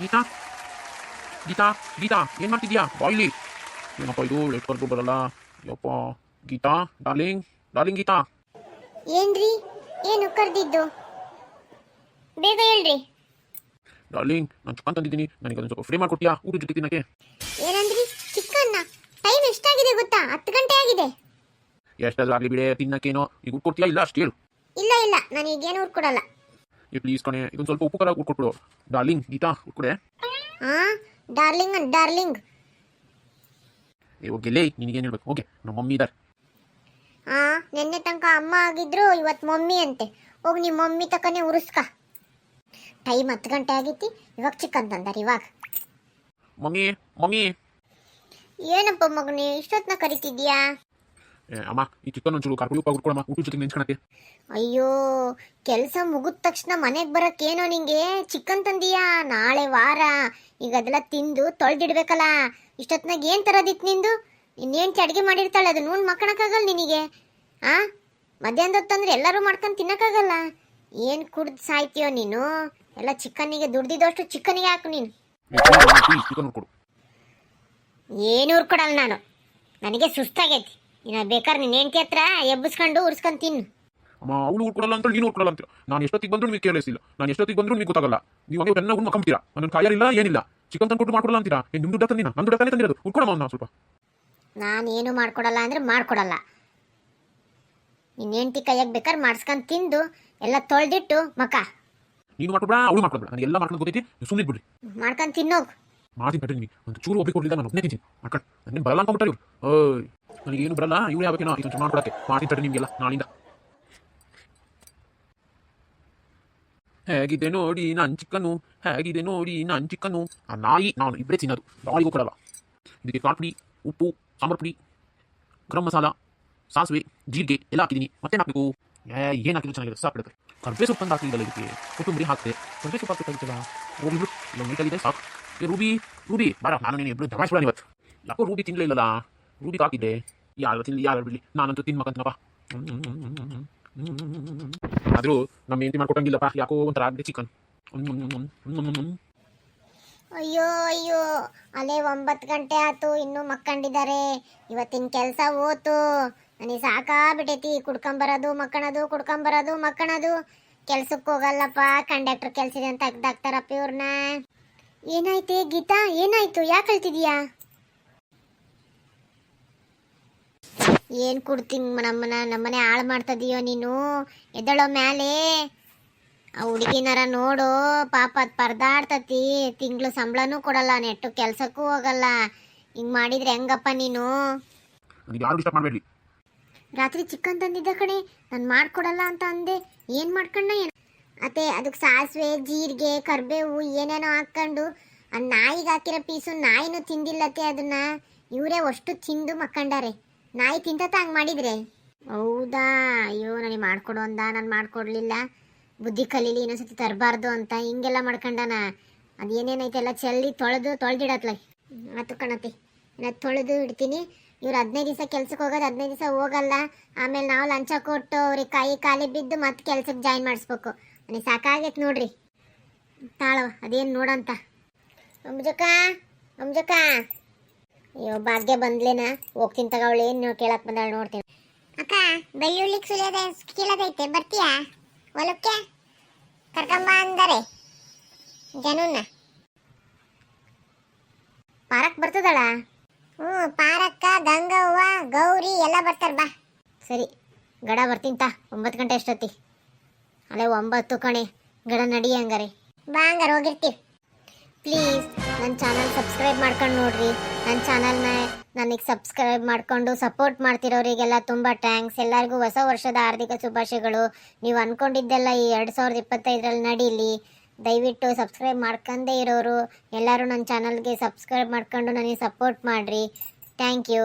ಗೀತಾ ಗೀತಾ ಗೀತಾ ಏನು ಮಾಡ್ತಿದ್ಯಾ ಬಾಯ್ಲಿ ಏನಪ್ಪ ಇದು ಲೇಟ್ ಕರ್ದು ಬರಲ್ಲ ಯಪ್ಪ ಗೀತಾ ಡಾರ್ಲಿಂಗ್ ಡಾರ್ಲಿಂಗ್ ಗೀತಾ ಏನ್ರಿ? ಏನು ಕರೆದಿದ್ದು ಬೇಗ ಹೇಳ್ರಿ. ಡಾರ್ಲಿಂಗ್ ನಾನು ಚಿಕನ್ ತಂದಿದ್ದೀನಿ ನನಗೆ ಸ್ವಲ್ಪ ಫ್ರೀ ಮಾಡ್ಕೊಡ್ತೀಯಾ ಊಟ ಜೊತೆ ತಿನ್ನಕ್ಕೆ. ಏನಂದ್ರಿ? ಚಿಕ್ಕನ್ನ ಟೈಮ್ ಎಷ್ಟಾಗಿದೆ ಗೊತ್ತಾ? ಹತ್ತು ಗಂಟೆ ಆಗಿದೆ. ಎಷ್ಟಾದ್ರೂ ಆಗಲಿ ಬಿಡೆ ತಿನ್ನಕ್ಕೇನೋ. ಈಗ ಊಟ ಕೊಡ್ತೀಯಾ ಇಲ್ಲ ಅಷ್ಟು ಹೇಳು. ಇಲ್ಲ ಇಲ್ಲ. ನಾನು ಈಗೇನು ಕೊಡಲ್ಲ. ಏ ಪ್ಲೀಸ್ ಕಣೆ. ಇದೊಂದು ಸ್ವಲ್ಪ ಉಪ್ಪು ಖಾರ ಕೊಟ್ಬಿಡು. ಡಾರ್ಲಿಂಗ್ ಗೀತಾ ಕೊಡೆ. ಹಾ ಡಾರ್ಲಿಂಗ್ ಡಾರ್ಲಿಂಗ್ ಏ ಹೋಗಿಲ್ಲೇ ನಿನಗೇನು ಹೇಳ್ಬೇಕು? ಓಕೆ ನಮ್ಮ ಮಮ್ಮಿ ಇದ್ದಾರೆ ಹಾ ನಿನ್ನೆ ತನಕ ಅಮ್ಮ ಆಗಿದ್ರು ಇವತ್ತು ಮಮ್ಮಿ ಅಂತೆ. ಹೋಗಿ ನಿಮ್ಮ ಮಮ್ಮಿ ತಕನೇ ಉರಿಸ್ಕ. ಟೈಮ್ ಹತ್ತು ಗಂಟೆ ಆಗೈತಿ ಇವಾಗ ಚಿಕನ್ ತಂದಾರ ಇವಾಗ. Mummy mummy. ಏನಪ್ಪ ಮಗನೇ ಇಷ್ಟೊತ್ನ ಕರಿತಿದ್ಯಾ ಏ, ಅಮ್ಮ ಈ ಚಿಕನ್ ಒಂಚೂರು ಕಾರ್ಪುಡಿ ಉಪ್ಪಾಗಿ ಉಟ್ಕೊಳಮ್ಮ ಊಟ ಜೊತೆ ನೆಂಚ್ಕೊಳಕ್ಕೆ ಅಯ್ಯೋ ಕೆಲಸ ಮುಗಿದ ತಕ್ಷಣ ಮನೆಗೆ ಬರೋಕ್ಕೇನೋ ನಿಂಗೆ? ಚಿಕನ್ ತಂದಿಯಾ? ನಾಳೆ ವಾರ. ಈಗ ಅದೆಲ್ಲ ತಿಂದು ತೊಳೆದಿಡ್ಬೇಕಲ್ಲ. ಇಷ್ಟೊತ್ನಾಗ ಏನು ತರೋದಿತ್ತು ನಿಂದು? ಇನ್ನೇನು ಅಡುಗೆ ಮಾಡಿರ್ತಾಳೆ? ಅದು ನೋಡಿ ಮಕ್ಕಳಕ್ಕಾಗಲ್ಲ ನಿನಗೆ. ಆ? ಮಧ್ಯಾಹ್ನದ ಹೊತ್ತಂದ್ರೆ ಎಲ್ಲರೂ ಮಾಡ್ಕೊಂಡು ತಿನ್ನಕ್ಕಾಗಲ್ಲ. ಏನು ಕುಡ್ದು ಸಾಯ್ತೀಯೋ ನೀನು? ಎಲ್ಲ ಚಿಕನ್ನಿಗೆ ದುಡ್ದಿದ್ದಷ್ಟು ಚಿಕನ್ನಿಗೆ ಹಾಕು ನೀನು. ಚಿಕನ್ ಕೊಡು ಏನು ಉರ್ಕೊಡಲ್ಲ ನಾನು. ನನಗೆ ಸುಸ್ತಾಗೈತಿ. ಇನ್ನು ಬೇಕಾದ್ರೆ ನಿನ್ನ ಹೆಂಡತಿ ಹತ್ರ ಎಬ್ಬಿಸ್ಕೊಂಡು ಉರ್ಸ್ಕೊಂಡು ತಿನ್ನು. ಅಮ್ಮ ಅವಳು ಉಳ್ಕೊಡಲ್ಲ ಅಂತ ನೀನು ಉಳ್ಕೊಡಲ್ಲ ಅಂತ ನಾನು ಎಷ್ಟೊತ್ತಿಗೆ ಬಂದ್ರು ನಿಮಗೆ ಕೇಳಿಸಿಲ್ಲ ನಾನು ಎಷ್ಟೊತ್ತಿಗೆ ಬಂದ್ರು ನಿಮಗೆ ಗೊತ್ತಾಗಲ್ಲ. ನೀವು ಹಂಗೆ ಚೆನ್ನಾಗಿ ಹುಣ್ಣು ಮಕ್ಕಂತೀರಾ ನನ್ನ ಕಾಯರಿಲ್ಲ ಏನಿಲ್ಲ. ಚಿಕನ್ ತಂದು ಕೊಟ್ಟು ಮಾಡ್ಕೊಡಲ್ಲ ಅಂತೀರಾ? ಏನು ನಿಮ್ಮ ದುಡ್ಡು ತಂದಿನ ನನ್ನ ದುಡ್ಡು ತಾನೇ ತಂದಿರೋದು. ಉಳ್ಕೊಡಮ್ಮ ಅವ್ನ ಸ್ವಲ್ಪ. ನಾನೇನು ಮಾಡ್ಕೊಡಲ್ಲ ಅಂದ್ರೆ ಮಾಡ್ಕೊಡಲ್ಲ. ನಿನ್ನ ಹೆಂಡತಿ ಕೈಯಾಗ ಬೇಕಾದ್ರೆ ಮಾಡ್ಸ್ಕೊಂಡು ತಿಂದು ಎಲ್ಲ ತೊಳೆದಿಟ್ಟು ಮಕ್ಕ ನೀನು ಮಾಡ್ಕೊಡ್ಬೇಡ ಅವಳು ಮಾಡ್ಕೊಡ್ಬೇಡ ನಾನು ಎಲ್ಲ ಮಾಡ್ಕೊಂಡು ಗೊತ್ತೈತಿ. ಸುಮ್ಮನೆ ಬಿಡ್ರಿ ಮಾಡ್ಕೊಂಡು ತಿನ್ನೋಗು. ಮಾಡ್ತೀನಿ ಬಿಡ್ರಿ ನೀವು ಒಂದು ಚೂರು ಒಬ್ಬ ಕೊಡಲಿಲ್ಲ ನಾನು. ಒಬ್ಬನೇ ತಿಂತೀನಿ. ಮಾಡ್ಕೊಂಡು ನನ್ನ ಬರಲ್ಲ ಅನ್ಕೊಂಬಿಟ್ರೆ ಇವ್ರು ಓಯ್. ನನಗೆ ಏನು ಬರಲ್ಲ. ಇವಳು ಯಾವಕ್ಕೇನೋ ಇದೊಂದು ಮಾಡ್ಕೊಡಕ್ಕೆ ಮಾಡ್ತೀನಿ ಕಟ್ಟಿ ನಿಮಗೆಲ್ಲ ನಾಳಿಂದ. ಹೇಗಿದೆ ನೋಡಿ ನಾನು ಚಿಕ್ಕನು. ಹೇಗಿದೆ ನೋಡಿ ನಾನು ಚಿಕ್ಕನು. ಆ ನಾಯಿ ನಾನು ಇಬ್ಬರೇ ತಿನ್ನೋದು. ನಾಯಿಗೂ ಕೊಡಲ್ಲ ಇದಕ್ಕೆ ಖಾರ ಪುಡಿ, ಉಪ್ಪು, ಸಾಂಬಾರು ಪುಡಿ, ಗರಂ ಮಸಾಲ, ಸಾಸಿವೆ, ಜೀರಿಗೆ ಎಲ್ಲ ಹಾಕಿದ್ದೀನಿ. ಮತ್ತೆ ಹಾಕಬೇಕು? ಏನು ಹಾಕಿದ್ರು ಚೆನ್ನಾಗಿದೆ ಸಾಕು ಕರ್ಬೇ ಸೊಪ್ಪು ತಂದು ಹಾಕಲಿಲ್ಲ ಇದಕ್ಕೆ. ಕೊತ್ತಂಬರಿ ಹಾಕಿದೆ. ಕರ್ಬೇ ಸೊಪ್ಪು ಹಾಕಬೇಕಾಗಿತ್ತಲ್ಲ? ಹೋಗಿಬಿಡು ಇಲ್ಲ ನೀಟಾಗಿದೆ ಸಾಕು. ಏ, ರೂಬಿ ರೂಬಿ. ಬಾರ, ನಾನು ನೀನು ಇಬ್ಬರು ದಬಾಯಿಸ್ಬಿಡ ಇವತ್ತು. ಯಾಕೋ ರೂಬಿ ತಿನ್ನಲೇ ಇಲ್ಲಲ್ಲ? ರೂಬಿ ಹಾಕಿದ್ದೆ. ಯಾರು ತಿನ್ಲಿ ಯಾರು ಬಿಡ್ಲಿ? ನಾನಂತೂ ತಿನ್ಮಕಂತನಪ್ಪ ಆದರೂ ನಮ್ಮ ಹೆಂಡತಿ ಮಾಡ್ಕೊಟ್ಟಂಗಿಲ್ಲಪ್ಪ. ಯಾಕೋ ಒಂಥರ ಆಗಿದೆ ಚಿಕನ್ ಅಯ್ಯೋ ಅಯ್ಯೋ. ಅಲ್ಲೇ ಒಂಬತ್ತು ಗಂಟೆ ಆತು ಇನ್ನೂ ಮಕ್ಕಂಡಿದ್ದಾರೆ. ಇವತ್ತಿನ ಕೆಲಸ ಹೋತು. ನನಗೆ ಸಾಕಾಗ್ಬಿಟ್ಟೈತಿ ಕುಡ್ಕೊಂಬರೋದು, ಮಕ್ಕಳದು, ಕುಡ್ಕೊಂಬರೋದು ಮಕ್ಕಣದು ಕೆಲ್ಸಕ್ಕೆ ಹೋಗಲ್ಲಪ್ಪ. ಕಂಡಕ್ಟರ್ ಕೆಲ್ಸಿದೆ ಅಂತ ತೆಗ್ದಾಕ್ತಾರಪ್ಪ ಇವ್ರನ್ನ ಏನಾಯ್ತೆ ಗೀತಾ? ಏನಾಯ್ತು? ಯಾಕೆ ಅಳ್ತಿದೀಯಾ? ಏನ್ ಕೊಡ್ತೀನಿ ನಮ್ಮನ ನಮ್ಮನೆ ಹಾಳು ಮಾಡ್ತದೀಯೋ ನೀನು? ಎದ್ದಳೋ ಮ್ಯಾಲೆ? ಆ ಹುಡುಗಿನಾರ ನೋಡು ಪಾಪ ಅದ್ ಪರದಾಡ್ತತಿ ತಿಂಗಳು ಸಂಬಳನೂ ಕೊಡಲ್ಲ ನೆಟ್ಟು ಕೆಲ್ಸಕ್ಕೂ ಹೋಗಲ್ಲ. ಹಿಂಗ್ ಮಾಡಿದ್ರೆ ಹೆಂಗಪ್ಪ ನೀನು? ನನಗೆ ಯಾರು ಡಿಸ್ಟರ್ಬ್ ಮಾಡಬೇಡಿ ರಾತ್ರಿ ಚಿಕನ್ ತಂದಿದ್ದ ಕಣೆ ನಾನು ಮಾಡ್ಕೊಡಲ್ಲ ಅಂತ ಅಂದೆ. ಏನ್ ಮಾಡ್ಕೊಂಡ ಮತ್ತೆ ಅತ್ತೆ ಅದಕ್ಕೆ ಸಾಸಿವೆ ಜೀರಿಗೆ ಕರ್ಬೇವು ಏನೇನೋ ಹಾಕ್ಕೊಂಡು ಆ ನಾಯಿಗೆ ಹಾಕಿರೋ ಪೀಸು ನಾಯಿನೂ ತಿಂದಿಲ್ಲತ್ತೆ ಅದನ್ನ. ಇವರೇ ಅಷ್ಟು ತಿಂದು ಮಕ್ಕಂಡಾರೆ. ನಾಯಿ ತಿಂತತ ಹಂಗೆ ಮಾಡಿದ್ರೆ? ಹೌದಾ? ಅಯ್ಯೋ, ನನಗೆ ಮಾಡ್ಕೊಡು ಅಂದ, ನಾನು ಮಾಡ್ಕೊಡ್ಲಿಲ್ಲ. ಬುದ್ಧಿ ಕಲೀಲಿ, ಇನ್ನೊಂದ್ಸತಿ ತರಬಾರ್ದು ಅಂತ ಹಿಂಗೆಲ್ಲ ಮಾಡ್ಕೊಂಡಾನ. ಅದು ಏನೇನೈತೆ ಎಲ್ಲ ಚೆಲ್ಲಿ ತೊಳೆದು, ತೊಳೆದಿಡತ್ಲ. ಮತ್ತು ಕಣತಿ ನಾನು ತೊಳೆದು ಇಡ್ತೀನಿ. ಇವ್ರು ಹದಿನೈದು ದಿವಸ ಕೆಲ್ಸಕ್ಕೆ ಹೋಗೋದು ಹದಿನೈದು ದಿವಸ ಹೋಗಲ್ಲ. ಆಮೇಲೆ ನಾವು ಲಂಚ ಕೊಟ್ಟು ಅವ್ರಿಗೆ ಕೈ ಕಾಲಿ ಬಿದ್ದು ಮತ್ತೆ ಕೆಲ್ಸಕ್ಕೆ ಜಾಯಿನ್ ಮಾಡಿಸ್ಬೇಕು. ನನಗೆ ಸಾಕಾಗೈತೆ ನೋಡ್ರಿ. ತಾಳವ ಅದೇನು ನೋಡಂತ. ಅಂಬಜಕ್ಕ ಅಂಬುಜಕ್ಕ ಅಯ್ಯೋ ಭಾಗ್ಯ ಬಂದ್ಲೇನ? ಹೋಗ್ತೀನಿ ತಗೊಳ್ಳಿ ಏನು ಕೇಳಕ್ ಬಂದಾಳ ನೋಡ್ತೀನಿ. ಅಕ್ಕ ಬೆಳ್ಳುಳ್ಳಿ ಸುಲಿಯೋದ ಕೀಳದೈತೆ ಬರ್ತೀಯಾ? ಹೊಲಕ್ಕೆ? ಕರ್ಕಂಬ ಅಂದರೆ ಜನನ್ನ. ಪಾರಕ್ ಬರ್ತದಳ? ಹ್ಞೂ ಪಾರಕ್ಕ ಗಂಗವ್ವ ಗೌರಿ ಎಲ್ಲ ಬರ್ತಾರ ಬಾ. ಸರಿ ಗಡ ಬರ್ತೀನಿ ತಾ ಒಂಬತ್ತು ಗಂಟೆ ಅಷ್ಟೊತ್ತಿ. ಅಲ್ಲೇ ಒಂಬತ್ತು ಕಣೆ ಗಡ ನಡಿ ಹಂಗಾರೆ. ಬಾ ಹಂಗಾರೆ ಹೋಗಿರ್ತೀವಿ. ಪ್ಲೀಸ್ ನನ್ನ ಚಾನಲ್ ಸಬ್ಸ್ಕ್ರೈಬ್ ಮಾಡ್ಕೊಂಡು ನೋಡ್ರಿ. ನನ್ನ ಚಾನಲ್ನ ನನಗೆ ಸಬ್ಸ್ಕ್ರೈಬ್ ಮಾಡ್ಕೊಂಡು ಸಪೋರ್ಟ್ ಮಾಡ್ತಿರೋರಿಗೆಲ್ಲ ತುಂಬ ಟ್ಯಾಂಕ್ಸ್ ಎಲ್ಲರಿಗೂ ಹೊಸ ವರ್ಷದ ಹಾರ್ದಿಕ ಶುಭಾಶಯಗಳು. ನೀವು ಅಂದ್ಕೊಂಡಿದ್ದೆಲ್ಲ ಈ ಎರಡು ಸಾವಿರದ ಇಪ್ಪತ್ತೈದರಲ್ಲಿ ನಡೀಲಿ. ದಯವಿಟ್ಟು ಸಬ್ಸ್ಕ್ರೈಬ್ ಮಾಡ್ಕೊಂಡೇ ಇರೋರು. ಎಲ್ಲರೂ ನನ್ನ ಚಾನಲ್ಗೆ ಸಬ್ಸ್ಕ್ರೈಬ್ ಮಾಡ್ಕೊಂಡು ನನಗೆ ಸಪೋರ್ಟ್ ಮಾಡಿರಿ. Thank you